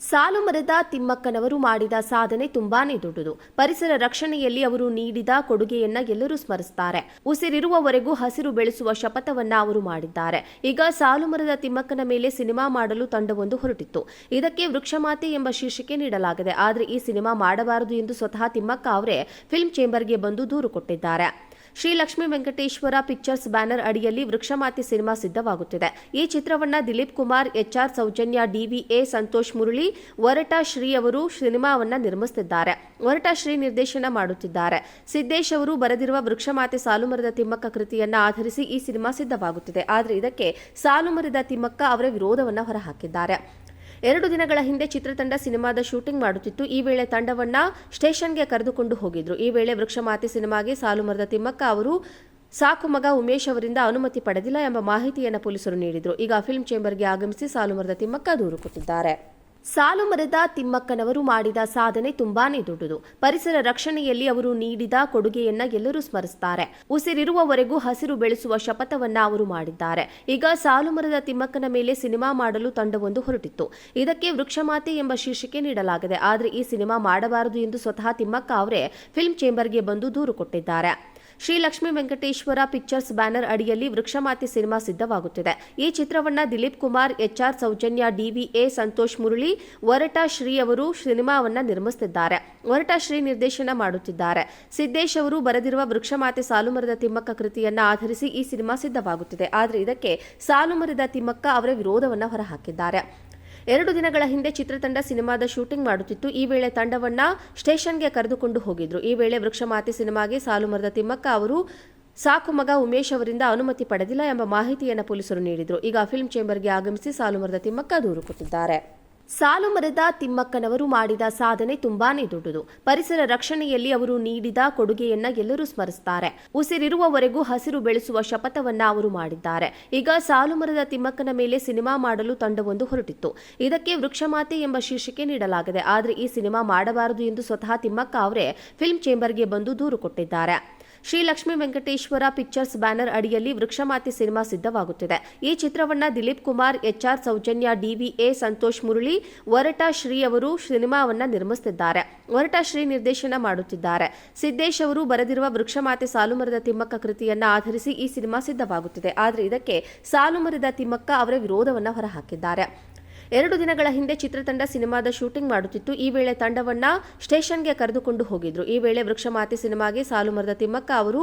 ಸಾಲು ಮರದ ತಿಮ್ಮಕ್ಕನವರು ಮಾಡಿದ ಸಾಧನೆ ತುಂಬಾನೇ ದೊಡ್ಡದು. ಪರಿಸರ ರಕ್ಷಣೆಯಲ್ಲಿ ಅವರು ನೀಡಿದ ಕೊಡುಗೆಯನ್ನ ಎಲ್ಲರೂ ಸ್ಮರಿಸುತ್ತಾರೆ ಉಸಿರಿರುವವರೆಗೂ ಹಸಿರು ಬೆಳೆಸುವ ಶಪಥವನ್ನ ಅವರು ಮಾಡಿದ್ದಾರೆ. ಈಗ ಸಾಲು ಮರದ ತಿಮ್ಮಕ್ಕನ ಮೇಲೆ ಸಿನಿಮಾ ಮಾಡಲು ತಂಡವೊಂದು ಹೊರಟಿತ್ತು. ಇದಕ್ಕೆ ವೃಕ್ಷಮಾತೆ ಎಂಬ ಶೀರ್ಷಿಕೆ ನೀಡಲಾಗಿದೆ. ಆದರೆ ಈ ಸಿನಿಮಾ ಮಾಡಬಾರದು ಎಂದು ಸ್ವತಃ ತಿಮ್ಮಕ್ಕ ಅವರೇ ಫಿಲ್ಮ್ ಚೇಂಬರ್ಗೆ ಬಂದು ದೂರು ಕೊಟ್ಟಿದ್ದಾರೆ. ಶ್ರೀ ಲಕ್ಷ್ಮೀ ವೆಂಕಟೇಶ್ವರ ಪಿಕ್ಚರ್ಸ್ ಬ್ಯಾನರ್ ಅಡಿಯಲ್ಲಿ ವೃಕ್ಷಮಾತೆ ಸಿನಿಮಾ ಸಿದ್ಧವಾಗುತ್ತಿದೆ. ಈ ಚಿತ್ರವನ್ನ Dilip Kumar, H R Soujanya D V A Santosh Murali, Varata Shri ಅವರು ಸಿನಿಮಾವನ್ನ ನಿರ್ಮಿಸುತ್ತಿದ್ದಾರೆ ವರಟ ಶ್ರೀ ನಿರ್ದೇಶನ ಮಾಡುತ್ತಿದ್ದಾರೆ. ಸಿದ್ದೇಶ್ ಅವರು ಬರೆದಿರುವ ವೃಕ್ಷಮಾತೆ ಸಾಲುಮರದ ತಿಮ್ಮಕ್ಕ ಕೃತಿಯನ್ನ ಆಧರಿಸಿ ಈ ಸಿನಿಮಾ ಸಿದ್ಧವಾಗುತ್ತಿದೆ. ಆದರೆ ಇದಕ್ಕೆ ಸಾಲುಮರದ ತಿಮ್ಮಕ್ಕ ಅವರ ವಿರೋಧವನ್ನ ಹೊರಹಾಕಿದ್ದಾರೆ. ಎರಡು ದಿನಗಳ ಹಿಂದೆ ಚಿತ್ರತಂಡ ಸಿನಿಮಾದ ಶೂಟಿಂಗ್ ಮಾಡುತ್ತಿತ್ತು. ಈ ವೇಳೆ ತಂಡವನ್ನ ಸ್ಟೇಷನ್ಗೆ ಕರೆದುಕೊಂಡು ಹೋಗಿದ್ರು. ಈ ವೇಳೆ ವೃಕ್ಷಮಾತೆ ಸಿನಿಮಾಗೆ ಸಾಲು ಮರದ ತಿಮ್ಮಕ್ಕ ಅವರು, ಸಾಕು ಮಗ ಉಮೇಶ್ ಅವರಿಂದ ಅನುಮತಿ ಪಡೆದಿಲ್ಲ ಎಂಬ ಮಾಹಿತಿಯನ್ನು ಪೊಲೀಸರು ನೀಡಿದ್ರು. ಈಗ ಫಿಲ್ಮ್ ಚೇಂಬರ್ಗೆ ಆಗಮಿಸಿ ಸಾಲು ಮರದ ತಿಮ್ಮಕ್ಕ ದೂರು ಕೊಟ್ಟಿದ್ದಾರೆ. ಸಾಲು ಮರದ ತಿಮ್ಮಕ್ಕನವರು ಮಾಡಿದ ಸಾಧನೆ ತುಂಬಾನೇ ದೊಡ್ಡದು. ಪರಿಸರ ರಕ್ಷಣೆಯಲ್ಲಿ ಅವರು ನೀಡಿದ ಕೊಡುಗೆಯನ್ನ ಎಲ್ಲರೂ ಸ್ಮರಿಸುತ್ತಾರೆ ಉಸಿರಿರುವವರೆಗೂ ಹಸಿರು ಬೆಳೆಸುವ ಶಪಥವನ್ನ ಅವರು ಮಾಡಿದ್ದಾರೆ. ಈಗ ಸಾಲು ಮರದ ತಿಮ್ಮಕ್ಕನ ಮೇಲೆ ಸಿನಿಮಾ ಮಾಡಲು ತಂಡವೊಂದು ಹೊರಟಿತ್ತು. ಇದಕ್ಕೆ ವೃಕ್ಷಮಾತೆ ಎಂಬ ಶೀರ್ಷಿಕೆ ನೀಡಲಾಗಿದೆ. ಆದರೆ ಈ ಸಿನಿಮಾ ಮಾಡಬಾರದು ಎಂದು ಸ್ವತಃ ತಿಮ್ಮಕ್ಕ ಅವರೇ ಫಿಲ್ಮ್ ಚೇಂಬರ್ಗೆ ಬಂದು ದೂರು ಕೊಟ್ಟಿದ್ದಾರೆ. ಶ್ರೀ ಲಕ್ಷ್ಮೀ ವೆಂಕಟೇಶ್ವರ ಪಿಕ್ಚರ್ಸ್ ಬ್ಯಾನರ್ ಅಡಿಯಲ್ಲಿ ವೃಕ್ಷಮಾತೆ ಸಿನಿಮಾ ಸಿದ್ಧವಾಗುತ್ತಿದೆ. ಈ ಚಿತ್ರವನ್ನ Dilip Kumar H R Soujanya D V A Santosh Murali, Varata Shri ಅವರು ಸಿನಿಮಾವನ್ನ ನಿರ್ಮಿಸುತ್ತಿದ್ದಾರೆ ವರಟ ಶ್ರೀ ನಿರ್ದೇಶನ ಮಾಡುತ್ತಿದ್ದಾರೆ. ಸಿದ್ದೇಶ್ ಅವರು ಬರೆದಿರುವ ವೃಕ್ಷಮಾತೆ ಸಾಲುಮರದ ತಿಮ್ಮಕ್ಕ ಕೃತಿಯನ್ನ ಆಧರಿಸಿ ಈ ಸಿನಿಮಾ ಸಿದ್ಧವಾಗುತ್ತಿದೆ. ಆದರೆ ಇದಕ್ಕೆ ಸಾಲುಮರದ ತಿಮ್ಮಕ್ಕ ಅವರ ವಿರೋಧವನ್ನ ಹೊರಹಾಕಿದ್ದಾರೆ. ಎರಡು ದಿನಗಳ ಹಿಂದೆ ಚಿತ್ರತಂಡ ಸಿನಿಮಾದ ಶೂಟಿಂಗ್ ಮಾಡುತ್ತಿತ್ತು. ಈ ವೇಳೆ ತಂಡವನ್ನ ಸ್ಟೇಷನ್ಗೆ ಕರೆದುಕೊಂಡು ಹೋಗಿದ್ರು. ಈ ವೇಳೆ ವೃಕ್ಷಮಾತೆ ಸಿನಿಮಾಗೆ ಸಾಲು ಮರದ ತಿಮ್ಮಕ್ಕ ಅವರು ಸಾಕು ಮಗ ಉಮೇಶ್ ಅವರಿಂದ ಅನುಮತಿ ಪಡೆದಿಲ್ಲ ಎಂಬ ಮಾಹಿತಿಯನ್ನು ಪೊಲೀಸರು ನೀಡಿದರು. ಈಗ ಫಿಲ್ಮ್ ಚೇಂಬರ್ಗೆ ಆಗಮಿಸಿ ಸಾಲು ಮರದ ತಿಮ್ಮಕ್ಕ ದೂರು ಕೊಟ್ಟಿದ್ದಾರೆ. ಸಾಲು ಮರದ ತಿಮ್ಮಕ್ಕನವರು ಮಾಡಿದ ಸಾಧನೆ ತುಂಬಾನೇ ದೊಡ್ಡದು. ಪರಿಸರ ರಕ್ಷಣೆಯಲ್ಲಿ ಅವರು ನೀಡಿದ ಕೊಡುಗೆಯನ್ನ ಎಲ್ಲರೂ ಸ್ಮರಿಸುತ್ತಾರೆ ಉಸಿರಿರುವವರೆಗೂ ಹಸಿರು ಬೆಳೆಸುವ ಶಪಥವನ್ನ ಅವರು ಮಾಡಿದ್ದಾರೆ. ಈಗ ಸಾಲು ಮರದ ತಿಮ್ಮಕ್ಕನ ಮೇಲೆ ಸಿನಿಮಾ ಮಾಡಲು ತಂಡವೊಂದು ಹೊರಟಿತ್ತು. ಇದಕ್ಕೆ ವೃಕ್ಷಮಾತೆ ಎಂಬ ಶೀರ್ಷಿಕೆ ನೀಡಲಾಗಿದೆ. ಆದರೆ ಈ ಸಿನಿಮಾ ಮಾಡಬಾರದು ಎಂದು ಸ್ವತಃ ತಿಮ್ಮಕ್ಕ ಅವರೇ ಫಿಲ್ಮ್ ಚೇಂಬರ್ಗೆ ಬಂದು ದೂರು ಕೊಟ್ಟಿದ್ದಾರೆ. ಶ್ರೀ ಲಕ್ಷ್ಮೀ ವೆಂಕಟೇಶ್ವರ ಪಿಕ್ಚರ್ಸ್ ಬ್ಯಾನರ್ ಅಡಿಯಲ್ಲಿ ವೃಕ್ಷಮಾತೆ ಸಿನಿಮಾ ಸಿದ್ಧವಾಗುತ್ತಿದೆ. ಈ ಚಿತ್ರವನ್ನ Dilip Kumar, H R Soujanya, D V A Santosh Murali, Varata Shri ಅವರು ಸಿನಿಮಾವನ್ನ ನಿರ್ಮಿಸುತ್ತಿದ್ದಾರೆ ವರಟ ಶ್ರೀ ನಿರ್ದೇಶನ ಮಾಡುತ್ತಿದ್ದಾರೆ. ಸಿದ್ದೇಶ್ ಅವರು ಬರೆದಿರುವ ವೃಕ್ಷಮಾತೆ ಸಾಲುಮರದ ತಿಮ್ಮಕ್ಕ ಕೃತಿಯನ್ನ ಆಧರಿಸಿ ಈ ಸಿನಿಮಾ ಸಿದ್ಧವಾಗುತ್ತಿದೆ. ಆದರೆ ಇದಕ್ಕೆ ಸಾಲುಮರದ ತಿಮ್ಮಕ್ಕ ಅವರ ವಿರೋಧವನ್ನ ಹೊರಹಾಕಿದ್ದಾರೆ. ಎರಡು ದಿನಗಳ ಹಿಂದೆ ಚಿತ್ರತಂಡ ಸಿನಿಮಾದ ಶೂಟಿಂಗ್ ಮಾಡುತ್ತಿತ್ತು. ಈ ವೇಳೆ ತಂಡವನ್ನ ಸ್ಟೇಷನ್ಗೆ ಕರೆದುಕೊಂಡು ಹೋಗಿದ್ರು. ಈ ವೇಳೆ ವೃಕ್ಷಮಾತೆ ಸಿನಿಮಾಗೆ ಸಾಲು ಮರದ ತಿಮ್ಮಕ್ಕ ಅವರು,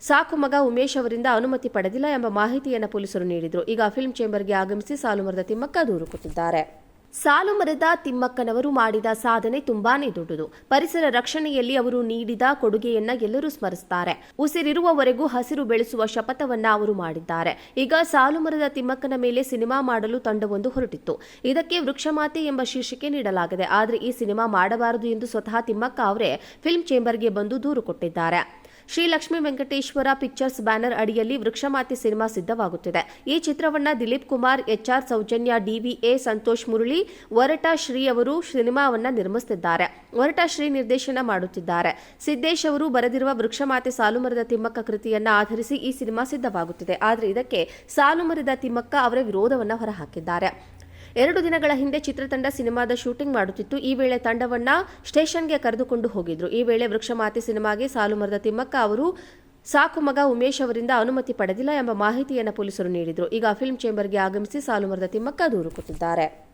ಸಾಕು ಮಗ, ಉಮೇಶ್ ಅವರಿಂದ ಅನುಮತಿ ಪಡೆದಿಲ್ಲ ಎಂಬ ಮಾಹಿತಿಯನ್ನು ಪೊಲೀಸರು ನೀಡಿದ್ರು. ಈಗ ಫಿಲ್ಮ್ ಚೇಂಬರ್ಗೆ ಆಗಮಿಸಿ ಸಾಲು ಮರದ ತಿಮ್ಮಕ್ಕ ದೂರು ಕೊಟ್ಟಿದ್ದಾರೆ. ಸಾಲು ಮರದ ತಿಮ್ಮಕ್ಕನವರು ಮಾಡಿದ ಸಾಧನೆ ತುಂಬಾನೇ ದೊಡ್ಡದು. ಪರಿಸರ ರಕ್ಷಣೆಯಲ್ಲಿ ಅವರು ನೀಡಿದ ಕೊಡುಗೆಯನ್ನ ಎಲ್ಲರೂ ಸ್ಮರಿಸುತ್ತಾರೆ ಉಸಿರಿರುವವರೆಗೂ ಹಸಿರು ಬೆಳೆಸುವ ಶಪಥವನ್ನ ಅವರು ಮಾಡಿದ್ದಾರೆ. ಈಗ ಸಾಲು ಮರದ ತಿಮ್ಮಕ್ಕನ ಮೇಲೆ ಸಿನಿಮಾ ಮಾಡಲು ತಂಡವೊಂದು ಹೊರಟಿತ್ತು. ಇದಕ್ಕೆ ವೃಕ್ಷಮಾತೆ ಎಂಬ ಶೀರ್ಷಿಕೆ ನೀಡಲಾಗಿದೆ. ಆದರೆ ಈ ಸಿನಿಮಾ ಮಾಡಬಾರದು ಎಂದು ಸ್ವತಃ ತಿಮ್ಮಕ್ಕ ಅವರೇ ಫಿಲ್ಮ್ ಚೇಂಬರ್ಗೆ ಬಂದು ದೂರು ಕೊಟ್ಟಿದ್ದಾರೆ. ಶ್ರೀ ಲಕ್ಷ್ಮೀ ವೆಂಕಟೇಶ್ವರ ಪಿಕ್ಚರ್ಸ್ ಬ್ಯಾನರ್ ಅಡಿಯಲ್ಲಿ ವೃಕ್ಷಮಾತೆ ಸಿನಿಮಾ ಸಿದ್ಧವಾಗುತ್ತಿದೆ. ಈ ಚಿತ್ರವನ್ನ Dilip Kumar H R Soujanya D V A Santosh Murali, Varata Shri ಅವರು ಸಿನಿಮಾವನ್ನ ನಿರ್ಮಿಸುತ್ತಿದ್ದಾರೆ ವರಟ ಶ್ರೀ ನಿರ್ದೇಶನ ಮಾಡುತ್ತಿದ್ದಾರೆ. ಸಿದ್ದೇಶ್ ಅವರು ಬರೆದಿರುವ ವೃಕ್ಷಮಾತೆ ಸಾಲುಮರದ ತಿಮ್ಮಕ್ಕ ಕೃತಿಯನ್ನ ಆಧರಿಸಿ ಈ ಸಿನಿಮಾ ಸಿದ್ಧವಾಗುತ್ತಿದೆ. ಆದರೆ ಇದಕ್ಕೆ ಸಾಲುಮರದ ತಿಮ್ಮಕ್ಕ ಅವರ ವಿರೋಧವನ್ನ ಹೊರಹಾಕಿದ್ದಾರೆ. ಎರಡು ದಿನಗಳ ಹಿಂದೆ ಚಿತ್ರತಂಡ ಸಿನಿಮಾದ ಶೂಟಿಂಗ್ ಮಾಡುತ್ತಿತ್ತು. ಈ ವೇಳೆ ತಂಡವನ್ನ ಸ್ಟೇಷನ್ಗೆ ಕರೆದುಕೊಂಡು ಹೋಗಿದ್ರು. ಈ ವೇಳೆ ವೃಕ್ಷಮಾತೆ ಸಿನಿಮಾಗೆ ಸಾಲು ಮರದ ತಿಮ್ಮಕ್ಕ ಅವರು, ಸಾಕು ಮಗ ಉಮೇಶ್ ಅವರಿಂದ ಅನುಮತಿ ಪಡೆದಿಲ್ಲ ಎಂಬ ಮಾಹಿತಿಯನ್ನು ಪೊಲೀಸರು ನೀಡಿದ್ರು. ಈಗ ಫಿಲ್ಮ್ ಚೇಂಬರ್ಗೆ ಆಗಮಿಸಿ ಸಾಲು ಮರದ ತಿಮ್ಮಕ್ಕ ದೂರು ಕೊಟ್ಟಿದ್ದಾರೆ.